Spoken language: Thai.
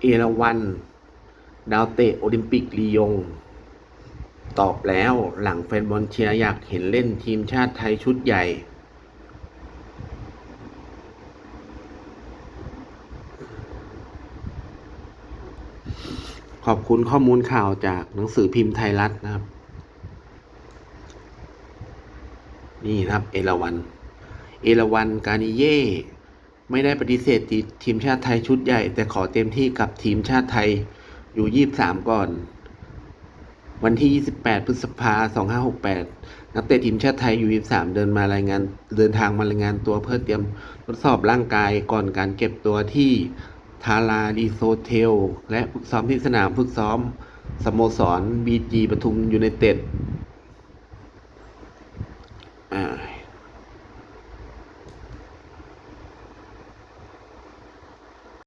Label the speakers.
Speaker 1: เอราวัน ดาวเตะโอลิมปิกลียง ตอบแล้วหลังแฟนบอลเชียร์อยากเห็นเล่นทีมชาติไทยชุดใหญ่ ขอบคุณข้อมูลข่าวจากหนังสือพิมพ์ไทยรัฐนะครับ นี่ครับ เอราวัน เอราวัน กานิเย่ ไม่ได้ปฏิเสธทีมชาติไทยชุดใหญ่ แต่ขอเต็มที่กับทีมชาติไทยอยู่ 23 ก่อน วันที่ 28 พฤษภา2568 นักเตะทีมชาติไทยอยู่ 23 เดินมารายงานเดินทางมารายงานตัวเพื่อเตรียมทดสอบร่างกายก่อนการเก็บตัวที่ทาราดีโซเทล และฝึกซ้อมที่สนามฝึกซ้อมสโมสรบีจีปทุมยูไนเต็ดอ่า